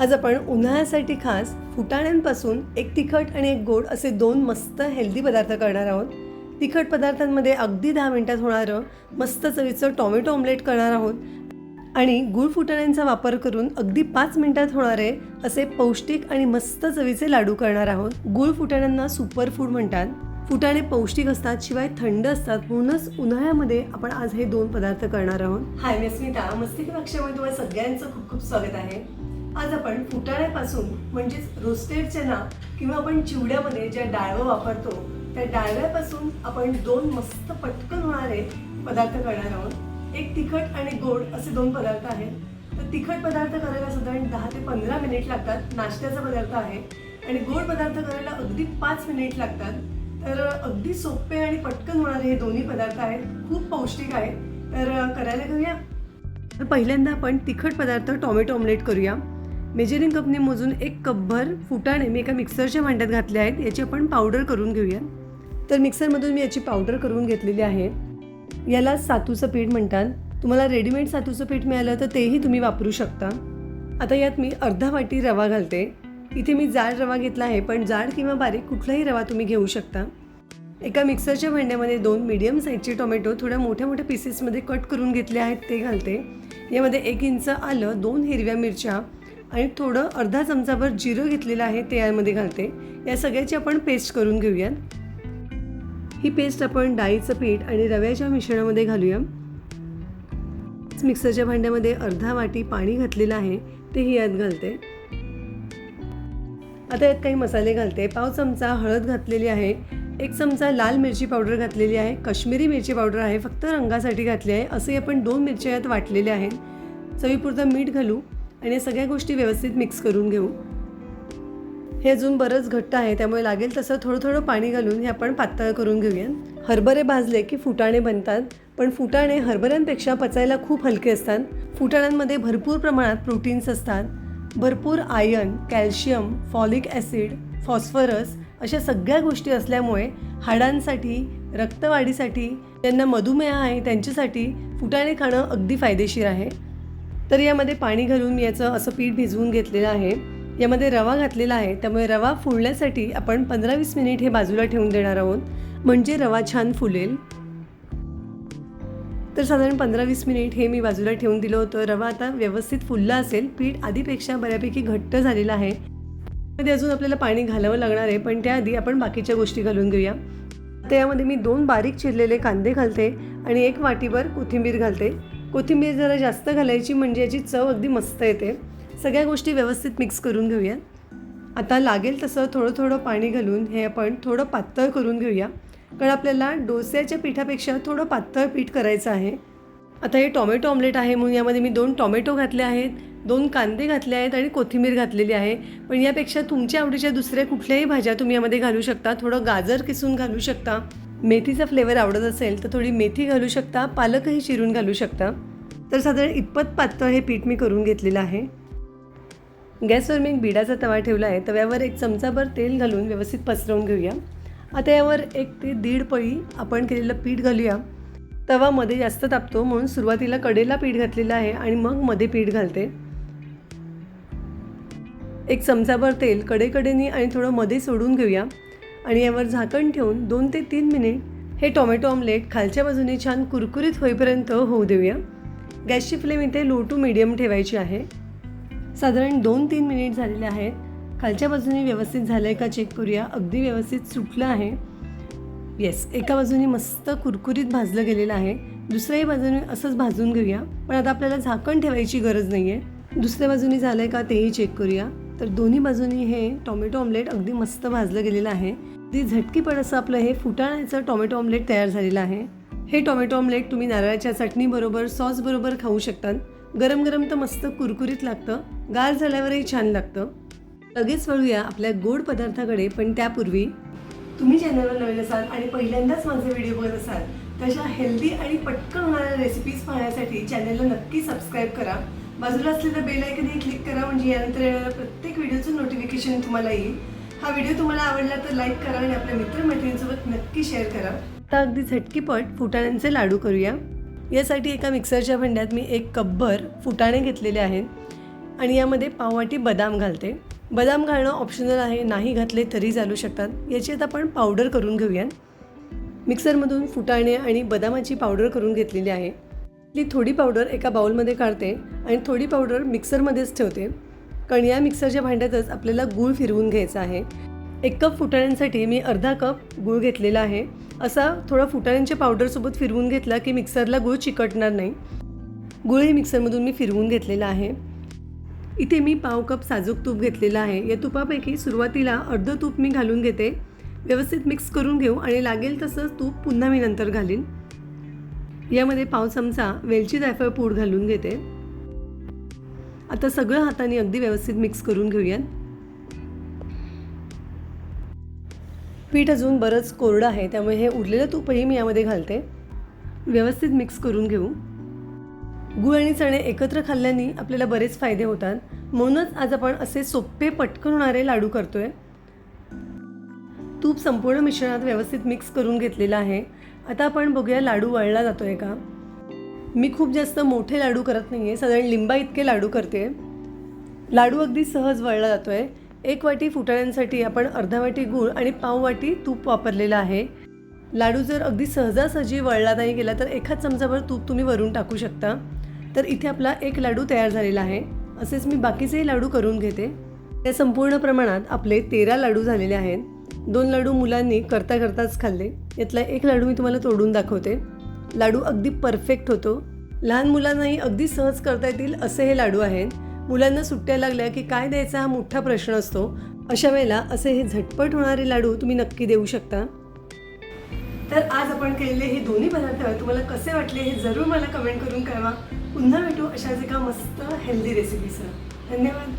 आज आपण उन्हाळ्यासाठी खास फुटाण्यांपासून एक तिखट आणि एक गोड असे दोन मस्त हेल्दी पदार्थ करणार आहोत. तिखट पदार्थांमध्ये अगदी दहा मिनटात होणारं मस्त चवीचं टॉमॅटो ऑमलेट करणार आहोत. आणि गुळ फुटाण्यांचा वापर करून अगदी पाच मिनटात होणारे असे पौष्टिक आणि मस्त चवीचे लाडू करणार आहोत. गुळ फुटाण्यांना सुपर फूड म्हणतात. फुटाणे पौष्टिक असतात शिवाय थंड असतात. म्हणूनच उन्हाळ्यामध्ये आपण आज हे दोन पदार्थ करणार आहोत. हाय मी स्मिता मस्ती कक्षामध्ये तुम्हाला सगळ्यांचं खूप खूप स्वागत आहे. आज आपण फुटाण्यापासून म्हणजेच रोस्टेड चना किंवा आपण चिवड्यामध्ये ज्या डाळवं वापरतो त्या डाळव्यापासून आपण दोन मस्त पटकन होणारे पदार्थ करणार आहोत. एक तिखट आणि गोड असे दोन पदार्थ आहेत. तर तिखट पदार्थ करायला साधारण दहा ते पंधरा मिनिट लागतात. नाश्त्याचा पदार्थ आहे. आणि गोड पदार्थ करायला अगदी पाच मिनिट लागतात. तर अगदी सोपे आणि पटकन होणारे हे दोन्ही पदार्थ आहेत. खूप पौष्टिक आहेत. तर करायला घेऊया. तर पहिल्यांदा आपण तिखट पदार्थ टॉमेटो ऑमलेट करूया. मेजरिंग कपने मोजून एक कपभर फुटाणे मी एका मिक्सरच्या भांड्यात घातले आहेत. याची आपण पावडर करून घेऊया. तर मिक्सरमधून मी याची पावडर करून घेतलेली आहे. याला सातूचं पीठ म्हणतात. तुम्हाला रेडीमेड सातूचं पीठ मिळालं तर तेही तुम्ही वापरू शकता. आता यात मी अर्धा वाटी रवा घालते. इथे मी जाड रवा घेतला आहे पण जाड किंवा बारीक कुठलाही रवा तुम्ही घेऊ शकता. एका मिक्सरच्या भांड्यामध्ये दोन मीडियम साईजचे टोमॅटो थोड्या मोठ्या मोठ्या पीसेसमध्ये कट करून घेतले आहेत ते घालते. यामध्ये एक इंच आलं दोन हिरव्या मिरच्या आणि थोडं अर्धा चमचाभर जिरं घेतलेलं आहे ते यामध्ये घालते. या सगळ्याची आपण पेस्ट करून घेऊयात. ही पेस्ट आपण डाळीचं पीठ आणि रव्याच्या मिश्रणामध्ये घालूया मिक्सरच्या भांड्यामध्ये अर्धा वाटी पाणी घातलेलं आहे तेही यात घालते. आता यात काही मसाले घालते. पाव चमचा हळद घातलेली आहे एक चमचा लाल मिरची पावडर घातलेली आहे कश्मीरी मिरची पावडर आहे फक्त रंगासाठी घातली आहे असे आपण दोन मिरच्या यात वाटलेल्या आहेत. चवीपुरतं मीठ घालू. आणि या सगळ्या गोष्टी व्यवस्थित मिक्स करून घेऊ. हे अजून बरंच घट्ट आहे त्यामुळे लागेल तसं थोडं थोडं पाणी घालून हे आपण पातळ करून घेऊया. हरभरे भाजले की फुटाणे बनतात पण फुटाणे हरभऱ्यांपेक्षा पचायला खूप हलके असतात. फुटाण्यांमध्ये भरपूर प्रमाणात प्रोटीन्स असतात. भरपूर iron calcium folic acid phosphorus अशा सगळ्या गोष्टी असल्यामुळे हाडांसाठी रक्तवाढीसाठी ज्यांना मधुमेह आहे त्यांच्यासाठी फुटाणे खाणं अगदी फायदेशीर आहे. तर यामध्ये पाणी घालून मी याचं असं पीठ भिजवून घेतलेलं आहे. यामध्ये रवा घातलेला आहे. त्यामुळे रवा फुलण्यासाठी आपण पंधरा वीस मिनिट हे बाजूला ठेवून देणार आहोत. म्हणजे रवा छान फुलेल. तर साधारण पंधरा वीस मिनिट हे मी बाजूला ठेवून दिलं होतं. रवा आता व्यवस्थित फुलला असेल. पीठ आधीपेक्षा बऱ्यापैकी घट्ट झालेलं आहे. मध्ये अजून आपल्याला पाणी घालावं लागणार आहे. पण त्याआधी आपण बाकीच्या गोष्टी घालून घेऊया. त्यामध्ये मी दोन बारीक चिरलेले कांदे घालते आणि एक वाटीभर कोथिंबीर घालते. कोथिंबीर जरा जास्त घालायची म्हणजे याची चव अगदी मस्त येते. सगळ्या गोष्टी व्यवस्थित मिक्स करून घेऊया. आता लागेल तसं थोडं थोडं पाणी घालून हे आपण थोडं पातळ करून घेऊया. कारण आपल्याला डोस्याच्या पिठापेक्षा थोडं पातळ पीठ करायचं आहे. आता हे टॉमॅटो ऑमलेट आहे म्हणून यामध्ये मी दोन टॉमॅटो घातले आहेत दोन कांदे घातले आहेत आणि कोथिंबीर घातलेली आहे. पण यापेक्षा तुमच्या आवडीच्या दुसऱ्या कुठल्याही भाज्या तुम्ही यामध्ये घालू शकता. थोडं गाजर किसून घालू शकता. मेथीचा फ्लेवर आवडत असेल तर थोडी मेथी घालू शकता पालकही चिरून घालू शकता. तर साधारण इतपत पातळ हे पीठ मी करून घेतलेलं आहे. गॅसवर मी एक बिडाचा तवा ठेवला आहे. तव्यावर एक चमचाभर तेल घालून व्यवस्थित पसरवून घेऊया. आता यावर एक ते दीड पळी आपण केलेलं पीठ घालूया. तवा मध्ये जास्त तापतो म्हणून सुरुवातीला कडेला पीठ घातलेलं आहे आणि मग मध्ये पीठ घालते. एक चमचाभर तेल कडेकडेनी आणि थोडं मध्ये सोडून घेऊया. आणि यावर झाकण ठेवून दोन ते तीन मिनिट हे टोमॅटो ऑमलेट खालच्या बाजूने छान कुरकुरीत होईपर्यंत होऊ देऊया. गॅसची फ्लेम इथे लो टू मिडियम ठेवायची आहे. साधारण दोन तीन मिनिट झालेले आहेत. खालच्या बाजूने व्यवस्थित झालं आहे का चेक करूया. अगदी व्यवस्थित सुटलं आहे. येस एका बाजूने मस्त कुरकुरीत भाजलं गेलेलं आहे. दुसऱ्याही बाजूने असंच भाजून घेऊया. पण आता आपल्याला झाकण ठेवायची गरज नाही आहे दुसऱ्या बाजूने झालं आहे का तेही चेक करूया. तर दोन्ही बाजूनी हे टोमॅटो ऑमलेट अगदी मस्त भाजलं गेलेलं आहे. अगदी झटकीपण असं आपलं हे फुटाण्याचं टोमॅटो ऑमलेट तयार झालेलं आहे. हे टोमॅटो ऑमलेट तुम्ही नारळाच्या चटणीबरोबर सॉसबरोबर खाऊ शकतात. गरम गरम तर मस्त कुरकुरीत लागतं. गार झाल्यावरही छान लागतं. लगेच वळूया आपल्या गोड पदार्थाकडे पण त्यापूर्वी तुम्ही चॅनलवर नवीन असाल आणि पहिल्यांदाच माझे व्हिडिओ बघत असाल तशा हेल्दी आणि पटकन होणाऱ्या रेसिपीज पाहण्यासाठी चॅनलला नक्की सबस्क्राईब करा. बाजूला असलेलं बेल आयकनही क्लिक करा म्हणजे यानंतर येणाऱ्या प्रत्येक व्हिडिओचं नोटिफिकेशन तुम्हाला येईल. हा व्हिडिओ तुम्हाला आवडला तर लाईक करा आणि आपल्या मित्रमैत्रिणींसोबत नक्की शेअर करा. आता अगदी झटकीपट फुटाण्यांचे लाडू करूया. यासाठी एका मिक्सरच्या भांड्यात मी एक कपभर फुटाणे घेतलेले आहेत आणि यामध्ये पाववाटी बदाम घालते. बदाम घालणं ऑप्शनल आहे नाही घातले तरी चालू शकतात. याची आता आपण पावडर करून घेऊया. मिक्सरमधून फुटाणे आणि बदामाची पावडर करून घेतलेली आहे. ती थोडी पावडर एका बाउलमध्ये काढते आणि थोडी पावडर मिक्सरमध्येच ठेवते. कणिया मिक्सरच्या भांड्यातच आपल्याला गूळ फिरवून घ्यायचा आहे. एक कप फुटाण्यांसाठी मी अर्धा कप गूळ घेतलेला आहे. असा थोडा फुटाण्यांच्या पावडरसोबत फिरवून घेतला की मिक्सरला गूळ चिकटणार नाही. गुळही मिक्सरमधून मी फिरवून घेतलेला आहे. इथे मी पाव कप साजूक तूप घेतलेलं आहे. या तुपापैकी सुरुवातीला अर्धं तूप मी घालून घेते. व्यवस्थित मिक्स करून घेऊ आणि लागेल तसं तूप पुन्हा मी नंतर घालीन. यामध्ये पाव चमचा वेलची जायफळ पूड घालून घेते. आता सगळं हाताने अगदी व्यवस्थित मिक्स करून घेऊयात. पीठ अजून बरंच कोरडं आहे त्यामुळे हे उरलेलं तूपही मी यामध्ये घालते. व्यवस्थित मिक्स करून घेऊ. गुळ आणि चणे एकत्र खाल्ल्याने आपल्याला बरेच फायदे होतात. म्हणूनच आज आपण असे सोपे पटकन होणारे लाडू करतोय. तूप संपूर्ण मिश्रणात व्यवस्थित मिक्स करून घेतलेलं आहे. आता आपण बघूया लाडू वळला जातोय का? मी खूप जास्त मोठे लाडू करत नाही आहे साधारण लिंबा इतके लाडू करते. लाडू अगदी सहज वळला जातो आहे एक वाटी फुटाण्यांसाठी आपण अर्धा वाटी गूळ आणि पाव वाटी तूप वापरलेलं आहे. लाडू जर अगदी सहजासहजी वळला नाही गेला तर एखाद चमचाभर तूप तुम्ही वरून टाकू शकता. तर इथे आपला एक लाडू तयार झालेला आहे. असेच मी बाकीचेही लाडू करून घेते. या संपूर्ण प्रमाणात आपले तेरा लाडू झालेले आहेत. दोन लाडू मुलांनी करता करताच खाल्ले. यातला एक लाडू मी तुम्हाला तोडून दाखवते. लाडू अगदी परफेक्ट होतो. लहान मुलांनाही अगदी सहज करता येतील असे हे लाडू आहेत. मुलांना सुट्ट्या लागल्या की काय द्यायचा हा मोठा प्रश्न असतो. अशा वेळेला असे हे झटपट होणारे लाडू तुम्ही नक्की देऊ शकता. तर आज आपण केलेले हे दोन्ही पदार्थ तुम्हाला कसे वाटले हे जरूर मला कमेंट करून कळवा. पुन्हा भेटू अशाच एका मस्त हेल्दी रेसिपीसह धन्यवाद.